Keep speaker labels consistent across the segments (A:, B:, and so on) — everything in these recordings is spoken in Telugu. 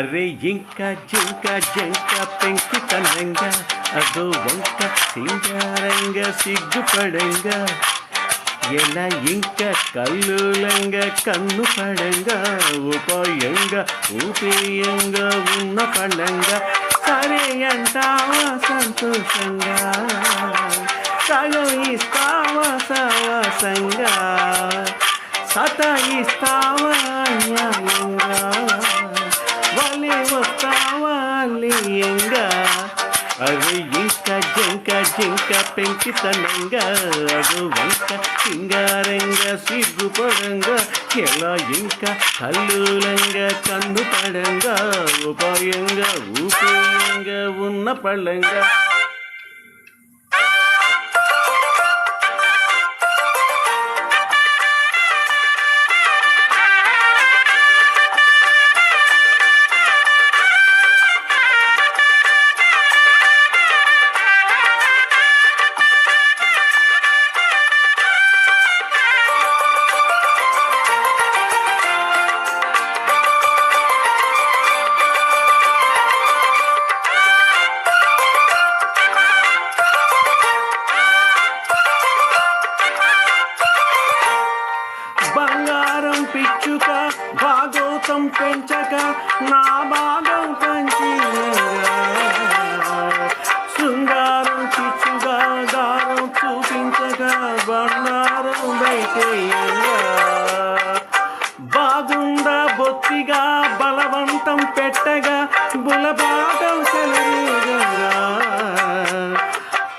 A: అరే ఇంకా జింక జంక పెంకితనంగా అదో వంక సింగారంగా సిగ్గుపడంగా ఎలా ఇంకా కల్లులంగా కన్ను పడంగా ఉపాయంగా ఉపేయంగా ఉన్న పడంగా సరే అంటావా సంతోషంగా సగం ఇస్తావా సవాసంగా సత ఇస్తావా న్యాయంగా? లీయంగా అవి ఇంకా జంక జింక పెంకితనంగా అదు వంక సింగారంగా సిగ్గుపడంగా ఎలా ఇంకా కల్లులంగా కన్ను పడంగా. ఉపాయంగా ఊపేయంగా ఉన్న పళ్ళంగా. పెంచక నా భాగం పంచి శృంగారం చిచ్చుగారం చూపించక చూపించగా బంగారం బయటేయంగా బాగుందా బొత్తిగా బలవంతం పెట్టగా బులబాటం చెలరేగగా.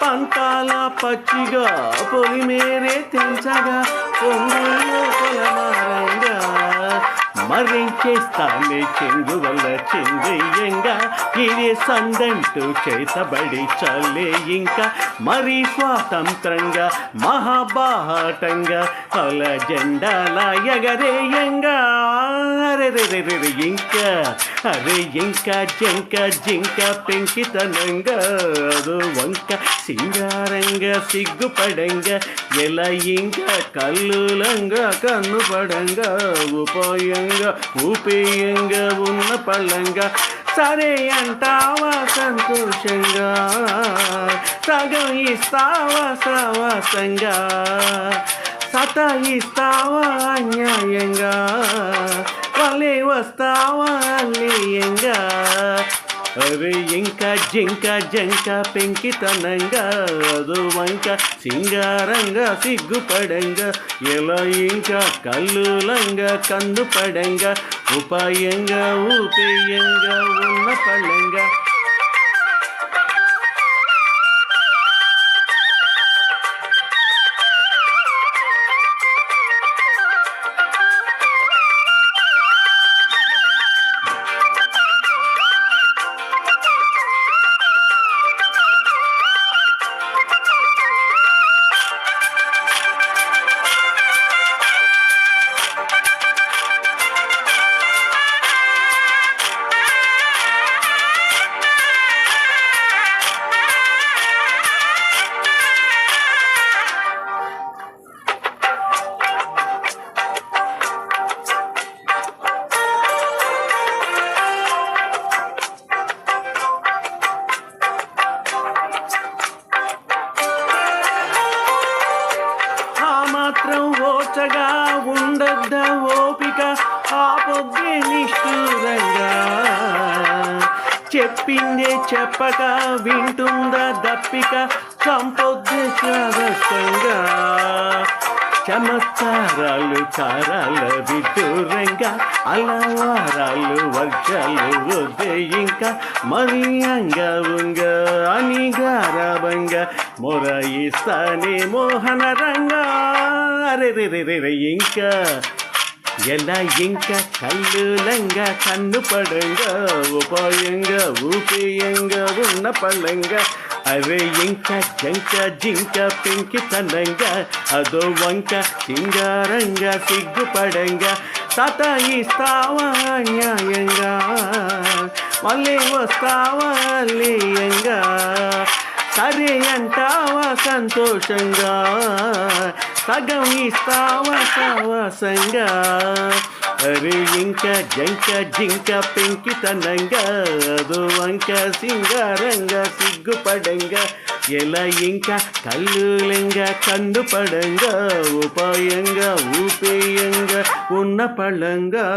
A: పంటాల పచ్చిగా పొలి మేరే తెంచగా పొంగుల్లో పొలమారంగా. మరించేస్తానే చెంగు వల్ల చెంగయ్యంగా ఇది సందంటూ చేతబడి చల్లే ఇంకా. మరీ స్వాతంత్రంగా మహాబాహటంగా కల జెండాల ఎగరేయంగా అరే రే ఇంకా. అరే ఇంకా జంక జింక పెంకితనంగా. అదో వంక సింగారంగా సిగ్గుపడంగా. ఎలా ఇంకా కల్లులంగా కన్నుపడంగా ఉపాయంగా. ఊపేయంగా ఉన్న పళ్ళంగా. సరే అంటావా సంతోషంగా? సగం ఇస్తావా సవాసంగా? సతాయిస్తావా అన్యాయంగా? వలే వస్తావా అన్యాయంగా? అరే ఇంకా జింక జంక పెంకితనంగా అదు వంక సింగారంగా సిగ్గుపడంగా ఎలా ఇంకా కల్లులంగా కన్ను పడంగా ఉపాయంగా ఊపేయంగా ఉన్న పళ్ళంగా మాత్రం ఓచగా ఉండద్ద ఓపిక ఆపొద్దే నిష్ఠూరంగా. చెప్పిందే చెప్పక వింటుందా దప్పిక సంపొద్దే శ్రావస్తంగా చమత్కారాలు చారాల విదూరంగా అలవారాలు వర్షాలు వద్దే ఇంకా మరి అంగవంగా అని గారాబంగా మొరయిస్తానే మోహన రంగా అరే రే రే రే రే ఇంకా ఎలా ఇంకా కల్లులంగా కన్ను పడంగా ఉపాయంగా ఊపేయంగా ఉన్న పళ్ళంగా అరే ఇంకా జంక జింక పెంకితనంగా అదో వంక సింగారంగా సిగ్గుపడంగా సతాయిస్తావా న్యాయంగా మళ్ళీ వస్తావా లీయంగా సరే అంటావా సంతోషంగా సగం ఇస్తావా సవాసంగా అరే ఇంకా జంక జింక పెంకితనంగా అదో వంక సింగారంగా సిగ్గుపడంగా ఎలా ఇంకా కల్లులంగా కండు పడంగా ఉపాయంగా ఊపేయంగా ఉన్న పళ్ళంగా